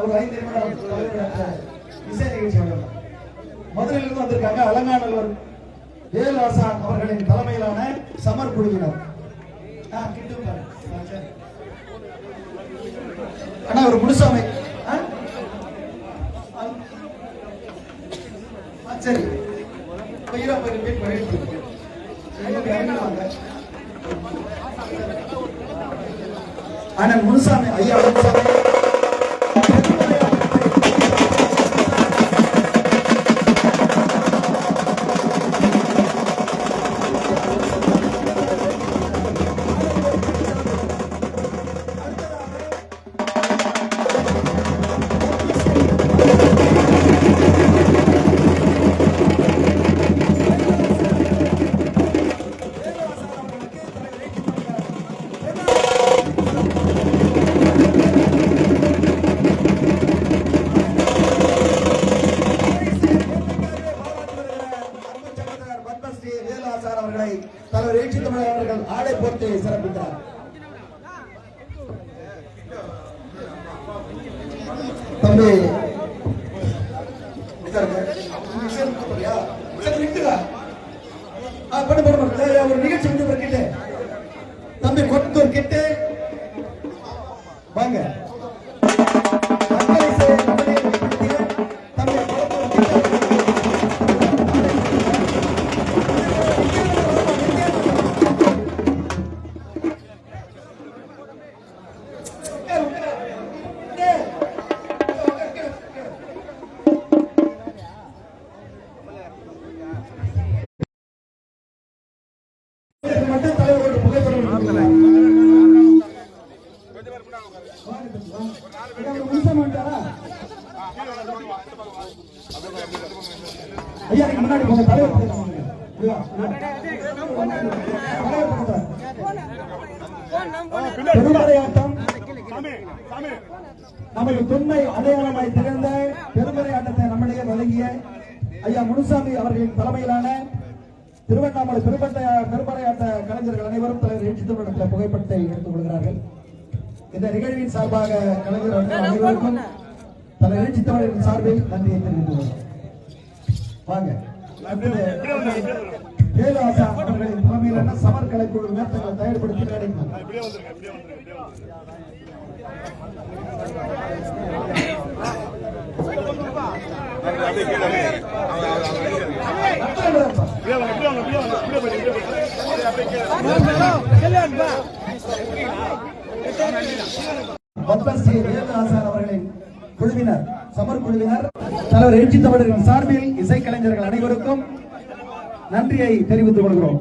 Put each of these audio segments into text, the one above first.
ஒரு ஐந்து நிமிடம் இசை நிகழ்ச்சி வழங்கும். மதுரையிலிருந்து வந்திருக்காங்க அலங்காநல்லூர் வேலு ஆசான் அவர்களின் தலைமையிலான சமர் குழுவினர். ஆ, சரி. அண்ணா ஒரு முனுசாமி. ஆ? ஆ, சரி. பயிரா பயிர் பேர் பயிர் அண்ணன் முனுசாமி ஐயா முனுசாமி. பண்ணு, பண்ணு, ஒரு நிகழ்ச்சி வந்து ஒரு மட்டும் தலைவரோட புகைப்படம்? ஐயா முன்னாடி போங்க. தலைவர். பெருமறையாட்டம் நமது தொன்மை அடையாளமாய் திகழ்ந்த பெருமறை ஆட்டத்தை நம்மிடையே வழங்கிய ஐயா முனுசாமி அவர்களின் தலைமையிலான திருவண்ணாமலை பெரும்பட்ட பெருமறையாட்ட கலைஞர்கள் அனைவரும் தலைவர் எழுச்சி திருமணத்தில் புகைப்படத்தை எடுத்துக் கொள்கிறார்கள். இந்த நிகழ்வின் சார்பாக கலைஞர் அனைவருக்கும் தலைவர் எழுச்சி தமிழரின் சார்பில் நன்றியை தெரிவித்துக் கொள்கிறோம் வாங்க. அவர்களின் தலைமையிலான சமர் கலைக்குழுவினர் தங்களை தயார்படுத்தி பத்மஸ்ரீ வேலுநாசன் அவர்களின் குழுவினர் சமர் குழுவினர் தலைவர் எழுச்சி தமிழரின் சார்பில் இசைக்கலைஞர்கள் அனைவருக்கும் நன்றியை தெரிவித்துக் கொள்கிறோம்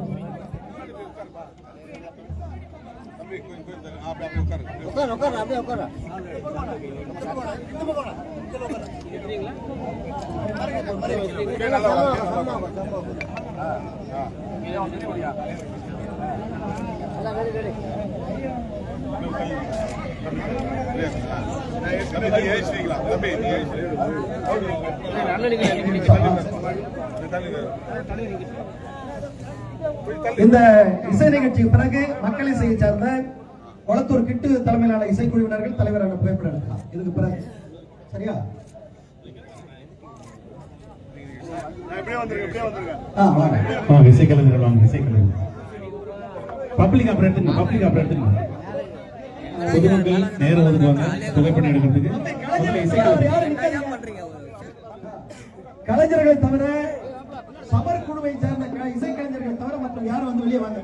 உட்கார உட்கார அப்படியே உட்கார. இந்த இசை நிகழ்ச்சிக்கு பிறகு மக்கள் இசையை சார்ந்த கொளத்தூர் கிட்டு தலைமையிலான இசைக்குழுவினர்கள் தலைவரான புகைப்படம் எடுக்கலாம். இதுக்கு பிறகு. சரியா? ஆ, வாங்க. இசைக்கலைஞர் பப்ளிக் அப்புறம் எடுத்துங்க பப்ளிக் அப்புறம் எடுத்துங்க. பொதுமக்கள் நேரம் ஒதுக்குவாங்க புகைப்படம் எடுக்கிறதுக்கு. இசைக்கலைஞர். கலைஞர்களை தவிர சமர் குழுவை சேர்ந்த இசைக்கலைஞர்கள் தவிர மற்ற யாரும் வந்து வெளியே வாங்க.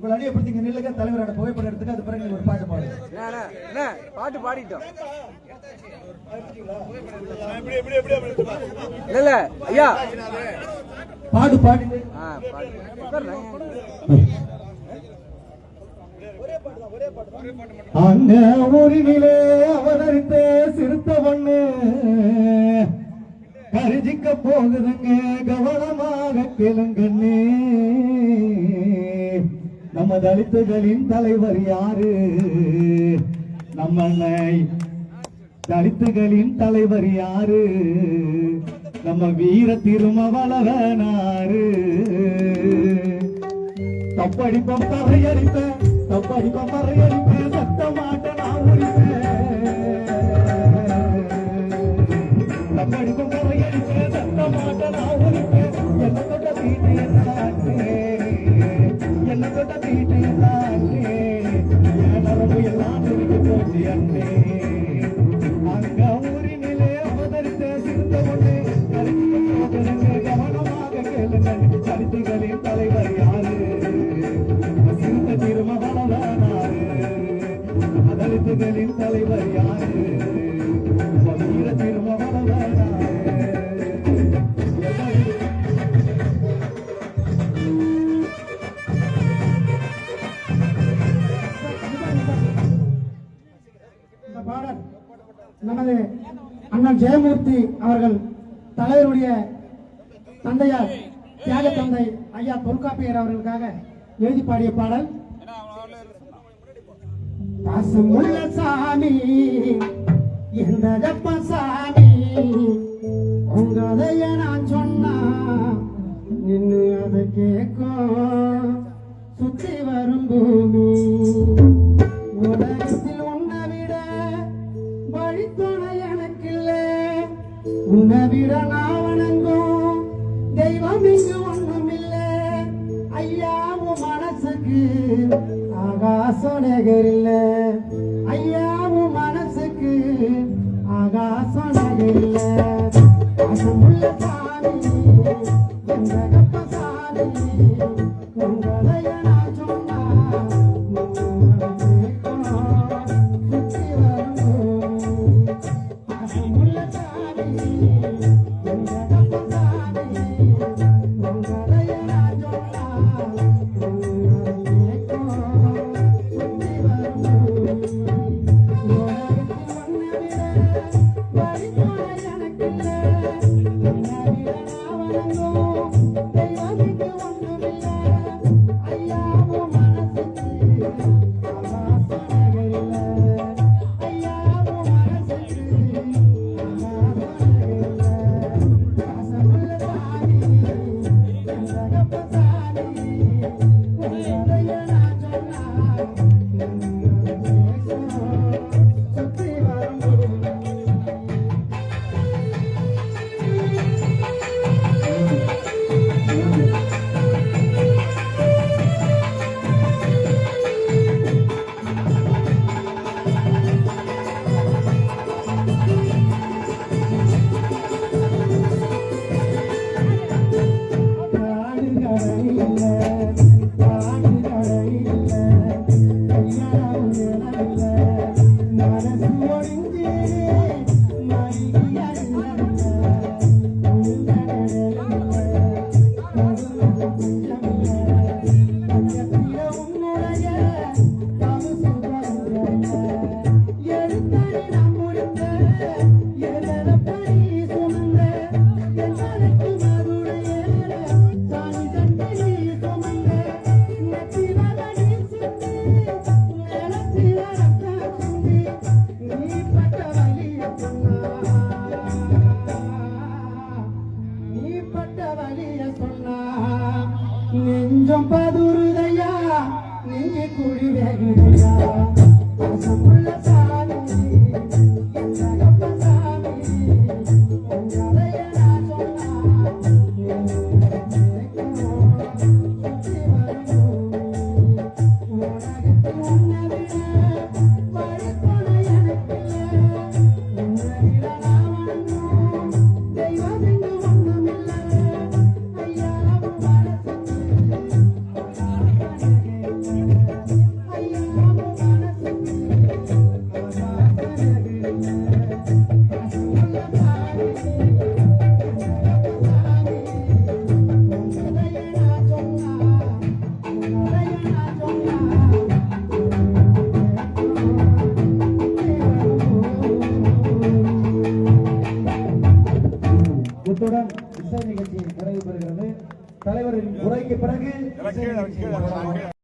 உங்கள் அணியப்படுத்தி நில்லுங்க. தலைவரோட புகைப்படம் எடுத்துட்டு அது பிறகு ஒரு பாட்டு என்ன பாட்டு பாடிட்டோம். இல்ல ஐயா. பாடு. பாடி பாடு. அங்க ஊரினிலே அவதரித்த சிறுத்த பொண்ணு கரிஜிக்க போகுதுங்க கவனமாக கேளுங்கண்ணே. நம்ம தலித்துகளின் தலைவர் யாரு? நம்ம தலித்துகளின் தலைவர் யாரு? நம்ம வீர திருமவளவனாரு. தப்படிப்பம் பறையடிப்பேன் தப்படிப்பம் பறையடிப்பேன் Yeah. ஐயா தொல்காப்பியர் அவர்களுக்காக எழுதி பாடிய பாடல். பசுமுள்ள சாமி எந்த சாமி உங்கதைய நான் சொன்னா நின்னு அதை கேட்கும் சுத்தி வரும் பூமி உலகத்தில் உன்னை விட வழித்துணை எனக்கு இல்லை உன்னை விட மனசுக்கு ஆகாச நகர் இல்ல. ஐயாவும் மனசுக்கு ஆகாசம் நகரில்ல பாசமுள்ள சாமி எந்த கப்ப சாமி.